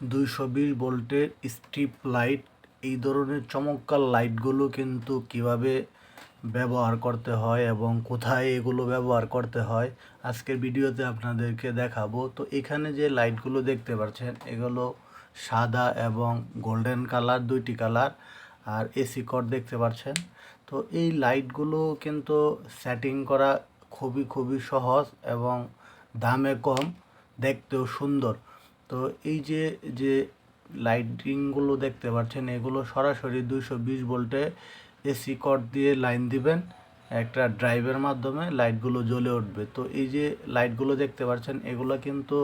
দুইশো বিশ ভোল্টের স্ট্রিপ লাইট। এই ধরনের চমৎকার লাইটগুলো কিন্তু কীভাবে ব্যবহার করতে হয় এবং কোথায় এগুলো ব্যবহার করতে হয়, আজকের ভিডিওতে আপনাদেরকে দেখাবো। তো এখানে যে লাইটগুলো দেখতে পাচ্ছেন, এগুলো সাদা এবং গোল্ডেন কালার, দুইটি কালার আর এসি কট দেখতে পাচ্ছেন। তো এই লাইটগুলো কিন্তু সেটিং করা খুবই খুবই সহজ এবং দামে কম, দেখতেও সুন্দর। তো এই যে যে লাইটিংগুলো দেখতে পাচ্ছেন, এগুলো সরাসরি দুইশো বিশ ভোল্টে এসি কট দিয়ে লাইন দিবেন, একটা ড্রাইভের মাধ্যমে লাইটগুলো জ্বলে উঠবে। তো এই যে লাইটগুলো দেখতে পাচ্ছেন, এগুলো কিন্তু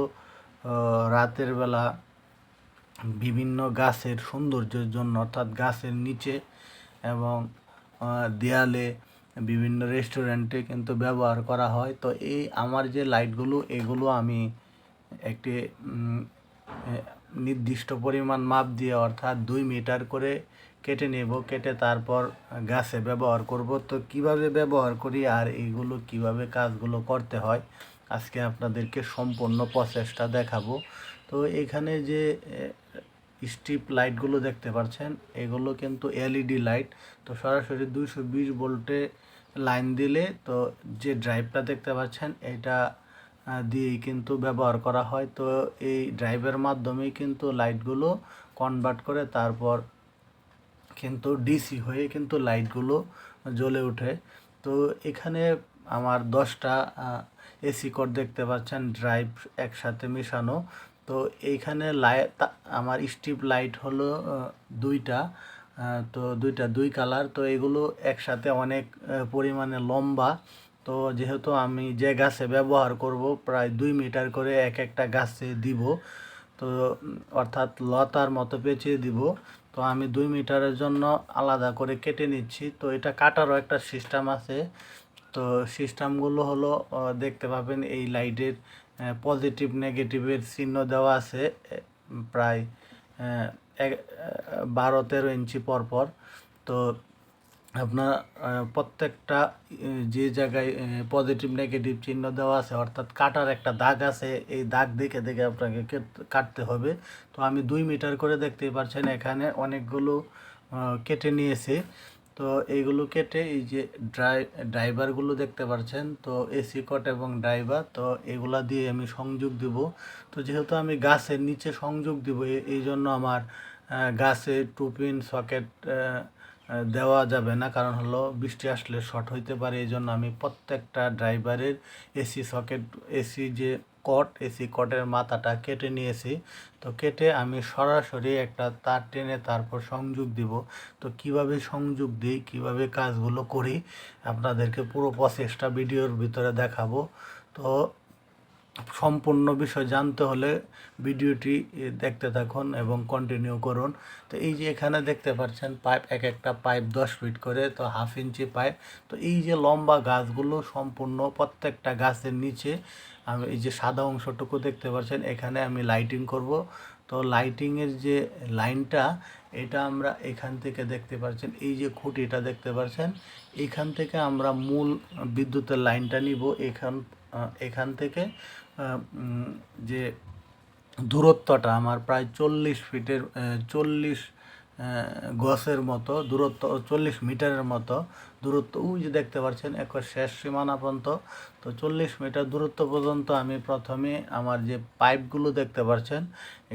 রাতের বেলা বিভিন্ন গাছের সৌন্দর্যের জন্য, অর্থাৎ গাছের নিচে এবং দেয়ালে বিভিন্ন রেস্টুরেন্টে কিন্তু ব্যবহার করা হয়। তো এই আমার যে লাইটগুলো এগুলো আমি একটি নির্দিষ্ট পরিমাণ মাপ দিয়ে অর্থাৎ দুই মিটার করে কেটে নেব, কেটে তারপর গাছে ব্যবহার করব। তো কীভাবে ব্যবহার করি আর এইগুলো কীভাবে কাজগুলো করতে হয়, আজকে আপনাদেরকে সম্পূর্ণ প্রসেসটা দেখাবো। তো এখানে যে স্ট্রিপ লাইটগুলো দেখতে পাচ্ছেন, এগুলো কিন্তু এলইডি লাইট তো সরাসরি দুইশো বিশ ভোল্টে লাইন দিলে তো যে ড্রাইভটা দেখতে পাচ্ছেন, এটা দিয়েই কিন্তু ব্যবহার করা হয়। তো এই ড্রাইভের মাধ্যমেই কিন্তু লাইটগুলো কনভার্ট করে তারপর কিন্তু ডিসি হয়ে কিন্তু লাইটগুলো জ্বলে ওঠে। তো এখানে আমার দশটা এসি কোড দেখতে পাচ্ছেন ড্রাইভ একসাথে মেশানো। তো এইখানে লাইট আমার স্ট্রিপ লাইট হলো দুইটা তো দুইটা দুই কালার তো এগুলো একসাথে অনেক পরিমাণে লম্বা। তো যেহেতু আমি যে গাছে ব্যবহার করব, প্রায় দুই মিটার করে এক একটা গাছে দিব, তো অর্থাৎ লতার মতো পেঁচিয়ে দিব। তো আমি দুই মিটারের জন্য আলাদা করে কেটে নিচ্ছি। তো এটা কাটারও একটা সিস্টেম আছে। তো সিস্টেমগুলো হলো দেখতে পাবেন এই লাইটের পজিটিভ, নেগেটিভের চিহ্ন দেওয়া আছে প্রায় বারো তেরো ইঞ্চি পর পর তো আপনার প্রত্যেকটা যে জায়গায় পজিটিভ নেগেটিভ চিহ্ন দেওয়া আছে, অর্থাৎ কাটার একটা দাগ আছে, এই দাগ দেখে দেখে আপনাকে কেট- কাটতে হবে। তো আমি দুই মিটার করে দেখতেই পারছেন, এখানে অনেকগুলো কেটে নিয়েছি। তো এইগুলো কেটে এই যে ড্রাই ড্রাইভারগুলো দেখতে পাচ্ছেন তো এসি কট এবং ড্রাইভার, তো এগুলা দিয়ে আমি সংযোগ দিব। তো যেহেতু আমি গাছের নিচে সংযোগ দিব এই জন্য আমার গাছে টু পিন সকেট দেওয়া যাবে না। কারণ হলো বৃষ্টি আসলে শর্ট হইতে পারে। এই জন্য আমি প্রত্যেকটা ড্রাইভারের এসি সকেট এসি যে কট এসি কটের মাথাটা কেটে নিয়েছি। তো কেটে আমি সরাসরি একটা তার টেনে তারপর সংযোগ দিব। তো কীভাবে সংযোগ দিই, কীভাবে কাজগুলো করি, আপনাদেরকে পুরো প্রসেসটা ভিডিওর ভিতরে দেখাবো। তো সম্পূর্ণ বিষয় জানতে হলে ভিডিওটি দেখতে থাকুন এবং কন্টিনিউ করুন। তো এই যে এখানে দেখতে পাচ্ছেন পাইপ এক একটা পাইপ দশ ফিট করে, তো হাফ ইঞ্চি পাইপ তো এই যে লম্বা গাছগুলো সম্পূর্ণ প্রত্যেকটা গাছের নিচে, আমি এই যে সাদা অংশটুকু দেখতে পাচ্ছেন, এখানে আমি লাইটিং করব। তো লাইটিংয়ের যে লাইনটা, এটা আমরা এখান থেকে দেখতে পাচ্ছেন, এই যে খুঁটিটা দেখতে পাচ্ছেন, এখান থেকে আমরা মূল বিদ্যুতের লাইনটা নিব, এখান এখান থেকে যে দূরত্বটা আমার প্রায় চল্লিশ ফিটের চল্লিশ গছের মতো দূরত্ব, চল্লিশ মিটারের মতো দূরত্ব। ওই যে দেখতে পাচ্ছেন, একবার শেষ সীমানা পর্যন্ত। তো চল্লিশ মিটার দূরত্ব পর্যন্ত আমি প্রথমে আমার যে পাইপগুলো দেখতে পাচ্ছেন,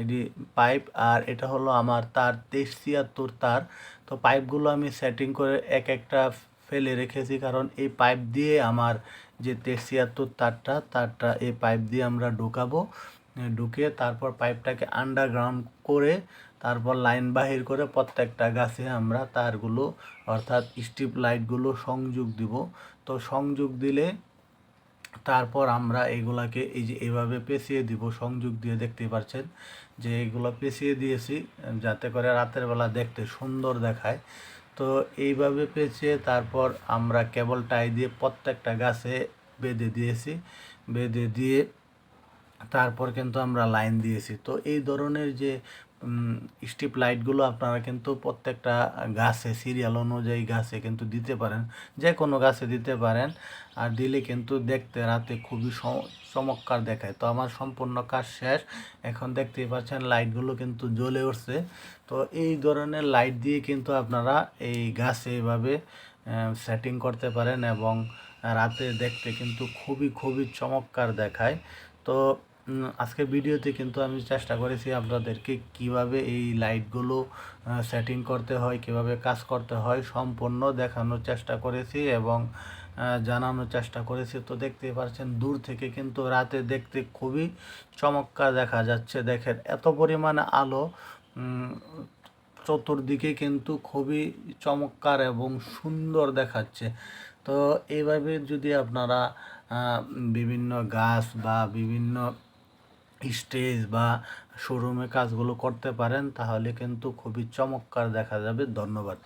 এটি পাইপ আর এটা হলো আমার তার, তেইশ ছিয়াত্তর তার। তো পাইপগুলো আমি সেটিং করে এক একটা ফেলে রেখেছি, কারণ এই পাইপ দিয়ে আমার যে তেইশ ছিয়াত্তর তারটা তারটা এই পাইপ দিয়ে আমরা ঢুকাবো। ঢুকে তারপর পাইপটাকে আন্ডারগ্রাউন্ড করে, তারপর লাইন বাহির করে প্রত্যেকটা গাছে আমরা তারগুলো, অর্থাৎ স্ট্রিপ লাইটগুলো সংযোগ দিব। তো সংযোগ দিলে তারপর আমরা এগুলাকে এই যে এভাবে পেঁচিয়ে দিব, সংযোগ দিয়ে দেখতে পাচ্ছেন যে এগুলো পেঁচিয়ে দিয়েছি, যাতে করে রাতের বেলা দেখতে সুন্দর দেখায়। তো এইভাবে পেঁচিয়ে তারপর আমরা কেবল টাই দিয়ে প্রত্যেকটা গাছে বেঁধে দিয়েছি। বেঁধে দিয়ে তারপর কিন্তু আমরা লাইন দিয়েছি। তো এই ধরনের যে স্ট্রিপ লাইটগুলো আপনারা কিন্তু প্রত্যেকটা গাছে সিরিয়াল অনুযায়ী গাছে কিন্তু দিতে পারেন। যে কোনো গাছে দিতে পারেন। আর দিলে কিন্তু দেখতে রাতে খুবই চমৎকার দেখায়। তো আমার সম্পূর্ণ কাজ শেষ। এখন দেখতেই পাচ্ছেন লাইটগুলো কিন্তু জ্বলে উঠছে। তো এই ধরনের লাইট দিয়ে কিন্তু আপনারা এই গাছে এভাবে সেটিং করতে পারেন এবং রাতে দেখতে কিন্তু খুবই খুবই চমৎকার দেখায়। তো আজকের ভিডিওতে কিন্তু আমি চেষ্টা করেছি আপনাদেরকে কীভাবে এই লাইটগুলো সেটিং করতে হয়, কীভাবে কাজ করতে হয়, সম্পূর্ণ দেখানোর চেষ্টা করেছি এবং জানানোর চেষ্টা করেছি। তো দেখতেই পাচ্ছেন দূর থেকে কিন্তু রাতে দেখতে খুবই চমৎকার দেখা যাচ্ছে। দেখেন, এত পরিমাণে আলো চতুর্দিকে কিন্তু খুবই চমৎকার এবং সুন্দর দেখাচ্ছে। তো এইভাবে যদি আপনারা বিভিন্ন গাছ বা বিভিন্ন স্টেজ বা শোরুমে কাজগুলো করতে পারেন তাহলে কিন্তু খুবই চমৎকার দেখা যাবে। ধন্যবাদ।